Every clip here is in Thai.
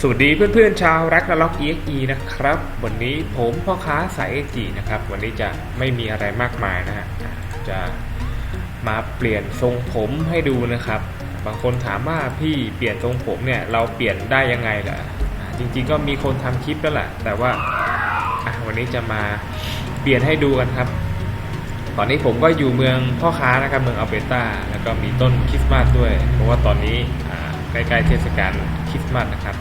สวัสดีเพื่อนๆชาวรักและล็อก EXE นะครับ วันนี้ผมพ่อค้าสาย EXE นะครับ วันนี้จะไม่มีอะไรมากมายนะฮะจะมาเปลี่ยนทรงผมให้ดูนะครับ บางคนถามว่าพี่เปลี่ยนทรงผมเนี่ยเราเปลี่ยนได้ยังไงล่ะจริงๆก็มีคนทำคลิปแล้วแหละแต่ว่าวันนี้จะมาเปลี่ยนให้ดูกันครับ ตอนนี้ผมก็อยู่เมืองพ่อค้านะครับเมืองอัลเบต้าแล้วก็มีต้นคริสต์มาสด้วย เพราะว่าตอนนี้ใกล้ๆเทศกาลคริสต์มาสนะครับ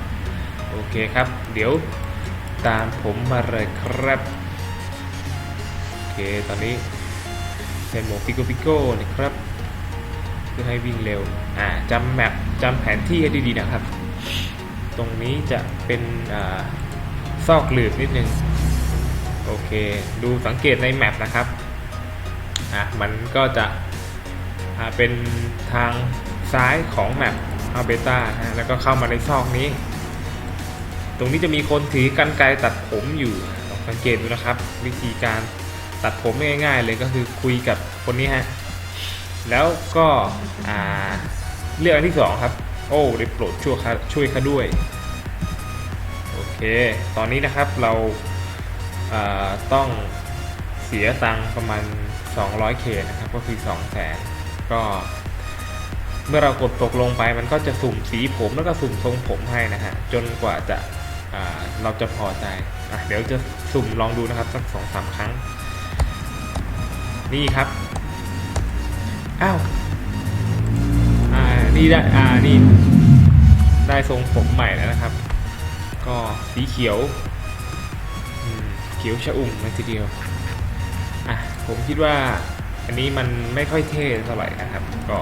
เคครับ เดี๋ยวตามผมมาเลยครับ โอเค ตอนนี้ใส่หมวกปิโกปิโก้นะครับ เพื่อให้วิ่งเร็ว อ่าจำแมปจำแผนที่ให้ดีๆนะครับ ตรงนี้จะเป็นอ่าซอกหลืบนิดนึง โอเค ดูสังเกตในแมปนะครับ อะ มันก็จะอ่าเป็นทางซ้ายของแมปอัลเบต้าฮะแล้วก็เข้ามาในซอกนี้ ตรงนี้จะมีคนถือกันไกรตัดผมอยู่ลองสังเกตดูนะครับ วิธีการตัดผมง่าย ๆ เลยก็คือคุยกับคนนี้ฮะแล้วก็เลือกอันที่สองครับ โอ้ได้โปรดช่วยข้าช่วยข้าด้วยโอเค ตอนนี้นะครับเราาต้องเสียตังค์ประมาณ 200k นะครับก็คือ 2 0 0แสนก็เมื่อเรากดตกลงไปมันก็จะสุ่มสีผมแล้วก็สุ่มทรงผมให้นะฮะ จนกว่าจะ เราจะพอใจอเดี๋ยวจะสุ่มลองดูนะครับสักสองสามครั้ง นี่ครับ อ้าวอ่านี่ได้อ่านี่ได้ทรงผมใหม่แล้วนะครับ ก็สีเขียวเขียวชะอุ่มเลยทีเดียวอะผมคิดว่าอันนี้มันไม่ค่อยเท่เท่าไหร่นะครับ ก็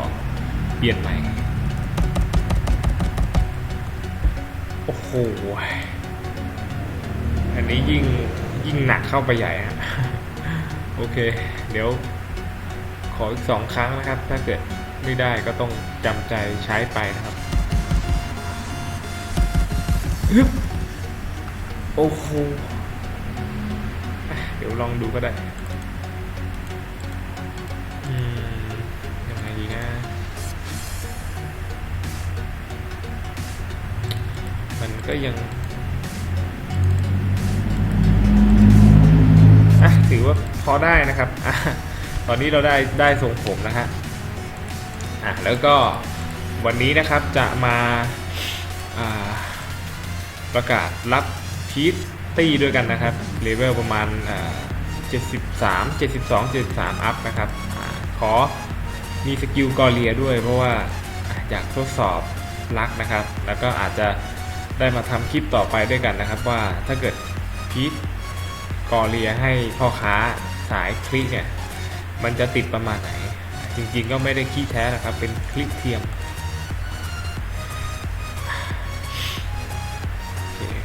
เปลี่ยนใหม่ โอ้โห อันนี้ยิ่งยิ่งหนักเข้าไปใหญ่ฮะโอเค เดี๋ยวขออีกสองครั้งนะครับ ถ้าเกิดไม่ได้ก็ต้องจำใจใช้ไปนะครับฮึบโอ้โหอะเดี๋ยวลองดูก็ได้อืมยังไงดีนะมันก็ยัง ถือว่าพอได้นะครับอตอนนี้เราได้ได้ทรงผมนะฮะอะแล้วก็วันนี้นะครับจะมาาประกาศรับพีทตี้ด้วยกันนะครับเลเวลประมาณอ่า73 72 73 อัพนะครับอขอมีสกิลกอเลียด้วย เพราะว่าอะอยากทดสอบลักนะครับ แล้วก็อาจจะได้มาทำคลิปต่อไปด้วยกันนะครับ ว่าถ้าเกิดพีท กอเลียให้พ่อค้าสายคลิกเนี่ยมันจะติดประมาณไหน จริงๆก็ไม่ได้ขี้แท้นะครับ เป็นคลิกเทียม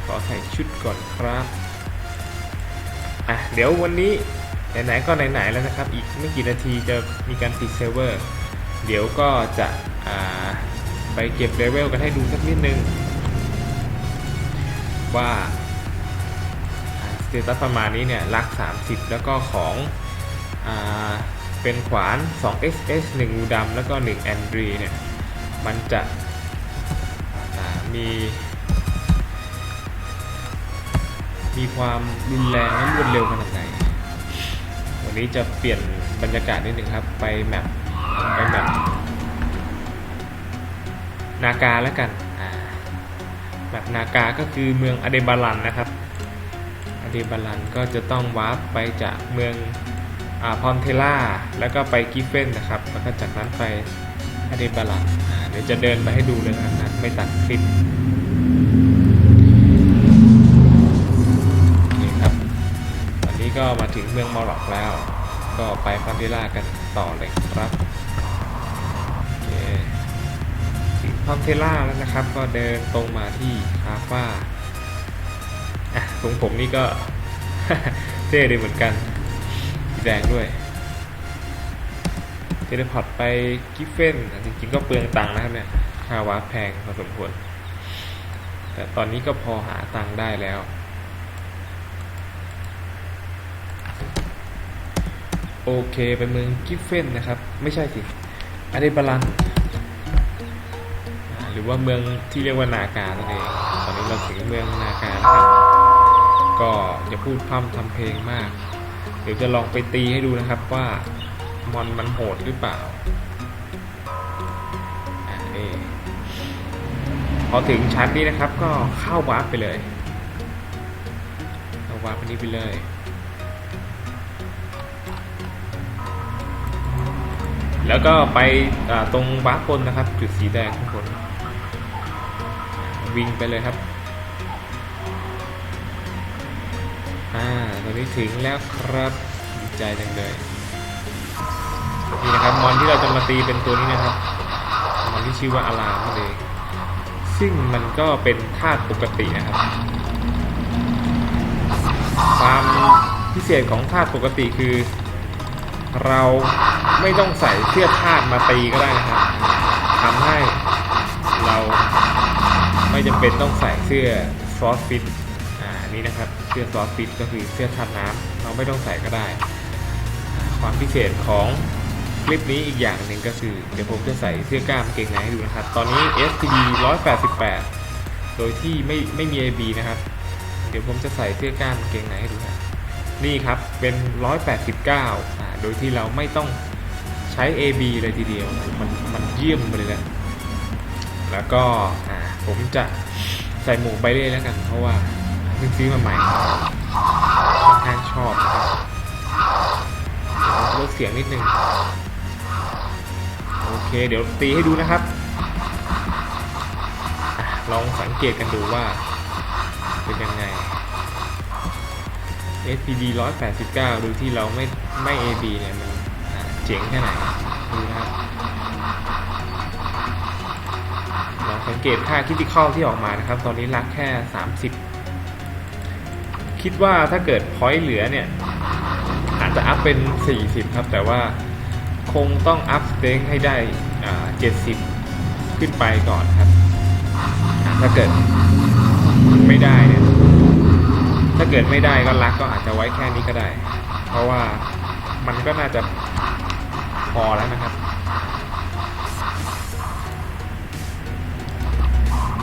ขอใส่ชุดก่อนครับอะเดี๋ยววันนี้ไหนๆก็ไหนๆแล้วนะครับ อีกไม่กี่นาทีจะมีการปิดเซิร์ฟเวอร์ เดี๋ยวก็จะไปเก็บเลเวลกันให้ดูสักนิดนึง ว่า สเตตัสประมาณนี้เนี่ยลัก 30 แล้วก็ของอเป็นขวาน 2SS 1งูดำแล้วก็ 1 แอนดรีเนี่ย มันจะมีมีความรุนแรงและรวดเร็วขนาดไหน วันนี้จะเปลี่ยนบรรยากาศนิดหนึ่งครับ ไปแมปไปแมปนากาแล้วกันแมปนากาก็คือเมืองอเดบาลันนะครับ อเดบาลันก็จะต้องวาร์ปไปจากเมืองอพอนเทล่าแล้วก็ไปกิฟเฟนนะครับ แล้วก็จากนั้นไปอเดบาลันอ่าเดี๋ยวจะเดินไปให้ดูเลยนะครับไม่ตัดคลิปโอเครับตอนนี้ก็มาถึงเมืองมอร็อกแล้ว ก็ไปพอนเทล่ากันต่อเลยครับถึงพอนเทล่าแล้วนะครับ ก็เดินตรงมาที่คาฟ้า อะตรงผมนี่ก็ เท่ดีเหมือนกันแดงด้วย เทเลพอร์ตไปกิฟเฟนจริงๆก็เปลืองตังค์นะครับเนี่ยค่าวาร์ปแพงพอสมควร แต่ตอนนี้ก็พอหาตังค์ได้แล้วโอเคไปเมืองกิฟเฟนนะครับ ไม่ใช่สิอะเดบาลันอ่ารือว่าเมืองที่เรียกว่านาการนั่นเองตอนนี้เราถึงเมืองนาการแล้วครับ ก็อย่าพูดพร่ำทำเพลงมาก เดี๋ยวจะลองไปตีให้ดูนะครับว่ามอนมันโหดหรือเปล่าอ่านี่พอถึงชั้นนี้นะครับก็เข้าวาร์ปไปเลยเข้าวาร์ปไปนี้ไปเลยแล้วก็ไปตรงวาร์ปบนนะครับ จุดสีแดงข้างบนวิ่งไปเลยครับ ถึงแล้วครับดีใจจังเลยนี่นะครับมอนที่เราจะมาตีเป็นตัวนี้นะครับมอนที่ชื่อว่าอารามนั่นเองซึ่งมันก็เป็นธาตุปกตินะครับความพิเศษของธาตุปกติคือ เราไม่ต้องใส่เสื้อธาตุมาตีก็ได้นะครับทำให้เราไม่จำเป็นต้องใส่เสื้อซอสฟิตอ่าอันนี้นะครับ สื้อซอสฟิตก็คือเสื้อทาน้ำเราไม่ต้องใส่ก็ได้ ความพิเศษของคลิปนี้อีกอย่างหนึ่งก็คือ เดี๋ยวผมจะใส่เสื้อกล้ามกางเกงในให้ดูนะครับ ตอนนี้ STD 188 โดยที่ไม่ไม่มี AB นะครับ เดี๋ยวผมจะใส่เสื้อกล้ามกางเกงในให้ดูครับนี่ครับเป็น 189อ่าโดยที่เราไม่ต้องใช้ AB เลยทีเดียว มันมันเยี่ยมไปเลยแหละแล้วก็ผมจะใส่หมวกใบเล่แล้วกัน เพราะว่า เพิ่งซื้อมาใหม่ค่อนข้างชอบนะครับลดเสียงนิดนึง โอเค เดี๋ยวตีให้ดูนะครับ ลองสังเกตกันดูว่า เป็นยังไง SPD 189 ดูที่เราไม่ไม่ AB เนี่ยมันเจ๋งแค่ไหน ดูนะครับลองสังเกตค่าคิดที่เข้าที่ออกมานะครับ ตอนนี้รักแค่ 30 คิดว่าถ้าเกิดพอยต์เหลือเนี่ย อาจจะอัพเป็น 40 ครับ แต่ว่าคงต้องอัพสเต็งให้ได้อ่า70ขึ้นไปก่อนครับ ถ้าเกิดไม่ได้เนี่ยถ้าเกิดไม่ได้ก็รักก็อาจจะไว้แค่นี้ก็ได้ เพราะว่ามันก็น่าจะพอแล้วนะครับ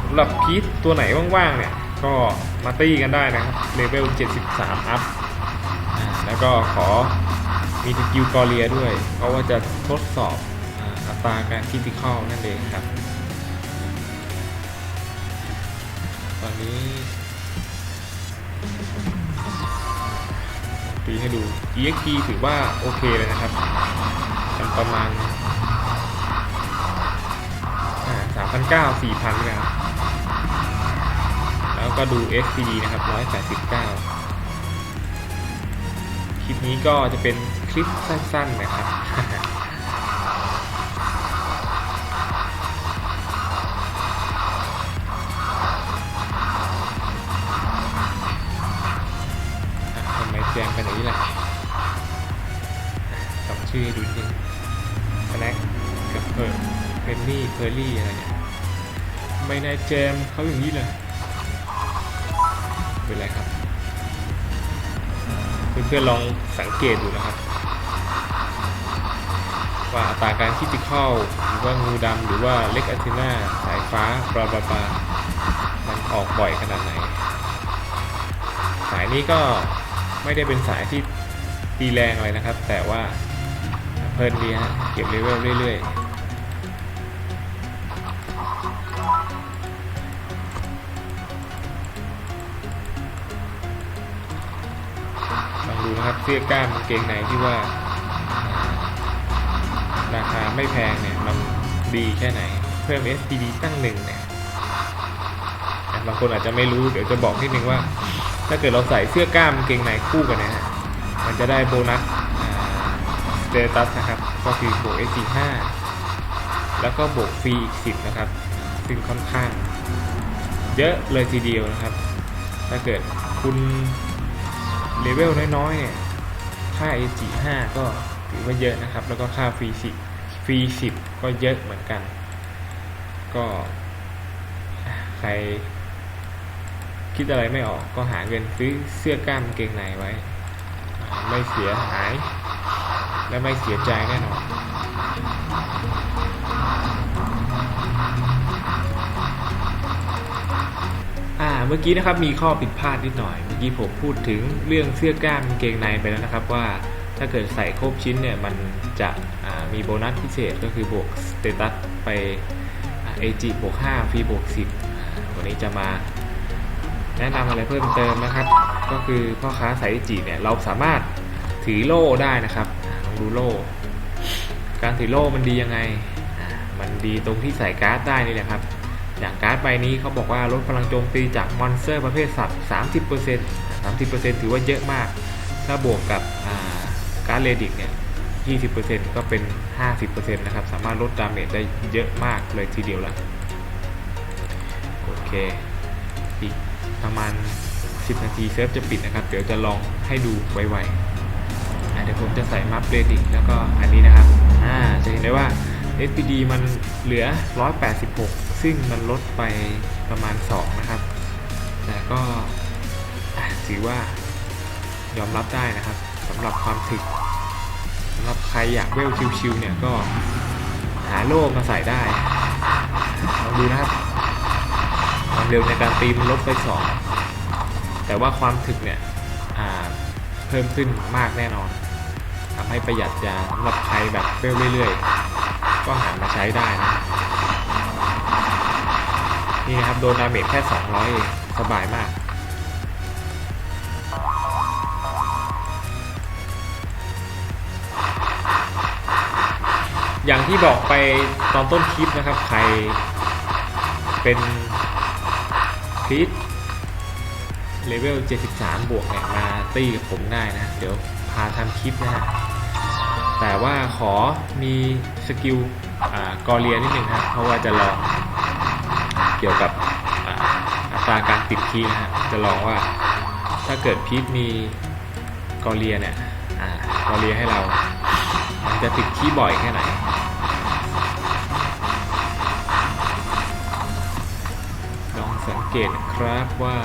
สำหรับพีทตัวไหนว่างๆเนี่ย ก็มาตี้กันได้นะครับเลเวล 73 อัพอ่าแล้วก็ขอมีสกิลกอเรียด้วย เพราะว่าจะทดสอบอัตราการคิติคอลนั่นเองครับ ตอนนี้ตีให้ดู EXP ถือว่าโอเคเลยนะครับมันประมาณสามพันเก้าสี่พันเลยครับ ก็ดู SPD นะครับ 189 คลิปนี้ก็จะเป็นคลิปสั้นๆนะครับ ทำไมแจมกันอย่างนี้ล่ะจำชื่อดูนิดนึงสแน็คกับเพิร์เพนนี่เพอร์รี่อะไรเนี่ยไม่นายแจมเขาอย่างนี้เลย เป็นไรครับ เพื่อนๆลองสังเกตดูนะครับ ว่าอัตราการคิติเข้าหรือว่างูดำหรือว่าเล็กอาทิน่าสายฟ้าบลาบลาบลามันออกบ่อยขนาดไหน สายนี้ก็ไม่ได้เป็นสายที่ตีแรงอะไรนะครับ แต่ว่าเพลินดีฮะเก็บเลเวลเรื่อยๆ ดูนะครับเสื้อกล้ามกางเกงในที่ว่า ราคาไม่แพงเนี่ยมันดีแค่ไหน เพิ่ม SPD ตั้งหนึ่งเนี่ยบางคนอาจจะไม่รู้เดี๋ยวจะบอกนิดนึงว่า ถ้าเกิดเราใส่เสื้อกล้ามกางเกงในคู่กันเนี่ยฮะมันจะได้โบนัสสเตตัสนะครับ ก็คือบวก SD 5แล้วก็บวกฟรีอีก 10 นะครับ ซึ่งค่อนข้าง เยอะเลยทีเดียวนะครับ ถ้าเกิดคุณ เลเวลน้อยๆเนี่ยค่า AG 5ก็ถือว่าเยอะนะครับ แล้วก็ค่าฟรีสิฟรีสิบก็เยอะเหมือนกัน ก็ใครคิดอะไรไม่ออกก็หาเงินซื้อเสื้อกล้ามเกงในไว้ ไม่เสียหาย และไม่เสียใจแน่นอน มื่อกี้นะครับมีข้อผิดพลาดนิดหน่อย เมื่อกี้ผมพูดถึงเรื่องเสื้อกล้ามเกงในไปแล้วนะครับว่าถ้าเกิดใส่ครบชิ้นเนี่ยมันจะมีโบนัสพิเศษก็คือบวกสเตตัสไปเอจิบวก5ฟรีบวก10 วันนี้จะมาแนะนำอะไรเพิ่มเติมนะครับ ก็คือพ่อค้าสายเอจิเนี่ยเราสามารถถือโล่ได้นะครับลองดูโล่ การถือโล่มันดียังไง มันดีตรงที่ใส่การ์ดได้นี่แหละครับ อย่างการ์ดใบนี้เขาบอกว่าลดพลังโจมตีจากมอนสเตอร์ประเภทสัตว์ 30% 30%ถือว่าเยอะมาก ถ้าบวกกับาการ์ดเลดิกเนี่ย 20%ก็เป็น 50%นะครับ สามารถลดดาเมจได้เยอะมากเลยทีเดียวละโอเค อีกประมาณ 10 นาทีเซิร์ฟจะปิดนะครับ เดี๋ยวจะลองให้ดูไวๆเดี๋ยวผมจะใส่มัฟเลดิกแล้วก็อันนี้นะครับอ่าจะเห็นได้ว่า SPD มันเหลือ 186ซึ่งมันลดไปประมาณ 2 นะครับ แต่ก็อะถือว่ายอมรับได้นะครับสำหรับความถึกสำหรับใครอยากเวลชิวๆเนี่ยก็หาโล่มาใส่ได้ลองดูนะครับความเร็วในการตีมันลดไป 2 แต่ว่าความถึกเนี่ยเพิ่มขึ้นมากแน่นอนทำให้ประหยัดยาสำหรับใครแบบเวลเรื่อยๆ ก็หามาใช้ได้นะ นี่นะครับ โดนดาเมจแค่ 200เองสบายมาก อย่างที่บอกไปตอนต้นคลิปนะครับ ใครเป็นคลิปเลเวล 73 บวกเนี่ยมาตีกับผมได้นะ เดี๋ยวพาทำคลิปนะฮะ แต่ว่าขอมีสกิลกอเรียนิดนึงนะเพราะว่าจะลอง กี่ยวกับอ่าอัตราการติดคีย์นะฮะจะลองว่าถ้าเกิดพีทมีกอเรียเนี่ยกอเรียให้เรา มันจะติดคีย์บ่อยแค่ไหนลองสังเกตครับว่า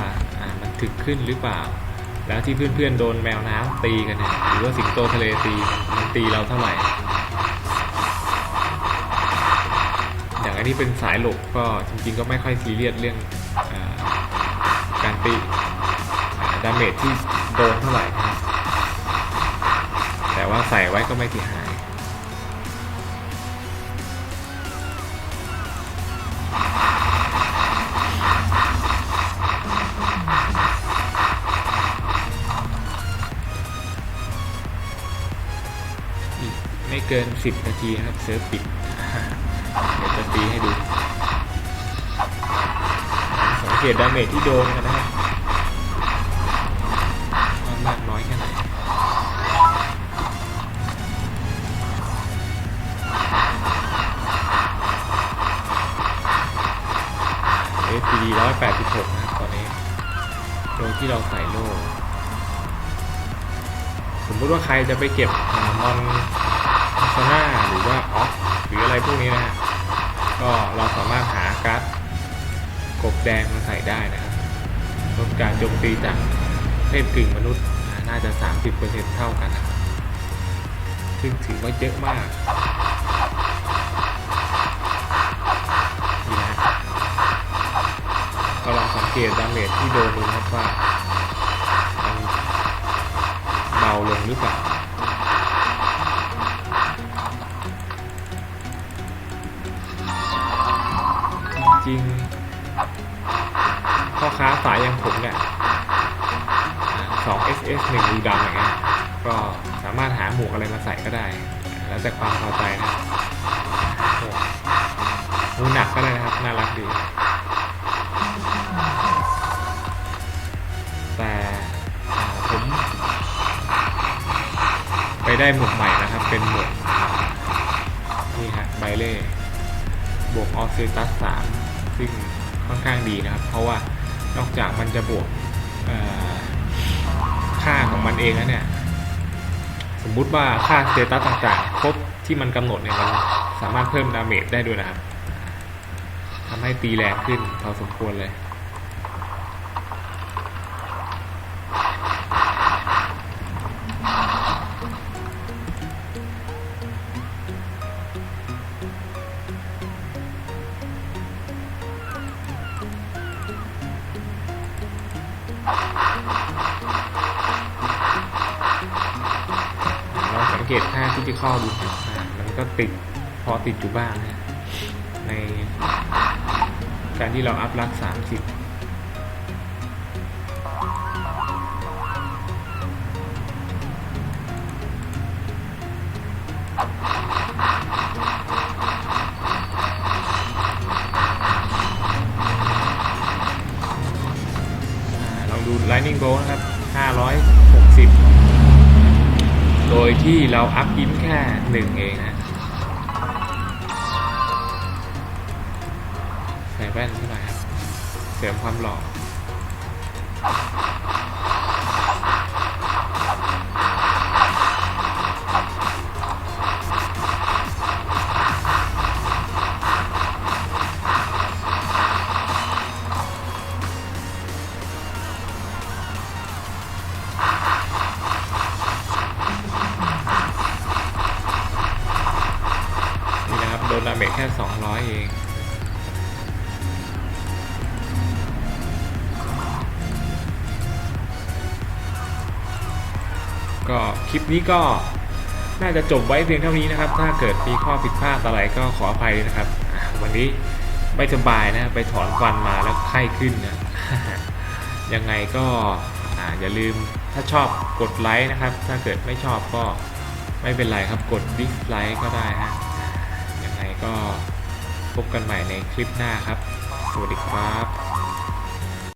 มันถึกขึ้นหรือเปล่า แล้วที่เพื่อนๆโดนแมวน้ำตีกันเนี่ยหรือว่าสิงโตทะเลตีมันตีเราเท่าไหร่ อันนี้เป็นสายหลบก็จริงๆก็ไม่ค่อยซีเรียสเรื่องอการตีดาเมจที่โดนเท่าไหร่นะแต่ว่าใส่ไว้ก็ไม่เสียหายอีกไม่เกิน 10 นาทีนะครับเซิร์ฟปิด ตีให้ดูสังเกตดาเมจที่โดนกันนะครับมากน้อยแค่ไหน FPD 186นะครับตอนนี้ โดยที่เราใส่โล่สมมติว่าใครจะไปเก็บอ่ามอนซาน่าหรือว่าออฟหรืออะไรพวกนี้นะฮะ ก็เราสามารถหาการ์ดกบแดงมาใส่ได้นะครับลดการโจมตีจากเทพกึ่งมนุษย์น่าจะ 30%เท่ากันนะซึ่งถือว่าเยอะมากนี่นะฮะก็ลองสังเกตดาเมจที่โดนดูนะครับว่ามันเบาลงหรือเปล่า ริงๆพ่อค้าสายอย่างผมเนี่ยสอง SS 1ดูดำอย่างเงี้ยก็สามารถหาหมวกอะไรมาใส่ก็ได้ แล้วแต่ความพอใจนะหมวกหูหนักก็ได้นะครับ น่ารักดี แต่ผมไปได้หมวกใหม่นะครับ เป็นหมวกนี่ฮะไบเล่บวกออสเซตัสสาม ซึ่งค่อนข้างดีนะครับ เพราะว่านอกจากมันจะบวกค่าของมันเองแล้วเนี่ย สมมุติว่าค่าสเตตัสต่างๆ ครบที่มันกำหนดเนี่ยมันสามารถเพิ่มดาเมจได้ด้วยนะครับทำให้ตีแรงขึ้นพอสมควรเลย ก็ติดพอติดอยู่บ้างนะในการที่เราอัพรักสามสิบลองดู Lightning Bolt นะครับ 560 โดยที่เราอัพอินแค่หนึ่งเองนะ ใส่แว่นขึ้นมาครับเสริมความหล่อ ก็คลิปนี้ก็น่าจะจบไว้เพียงเท่านี้นะครับ ถ้าเกิดมีข้อผิดพลาดอะไรก็ขออภัยด้วยนะครับ วันนี้ไม่สบายนะไปถอนฟันมาแล้วไข้ขึ้นนะยังไงก็อ่าอย่าลืมถ้าชอบกดไลค์นะครับ ถ้าเกิดไม่ชอบก็ไม่เป็นไรครับกดดิสไลค์ก็ได้ฮะยังไงก็พบกันใหม่ในคลิปหน้าครับ สวัสดีครับ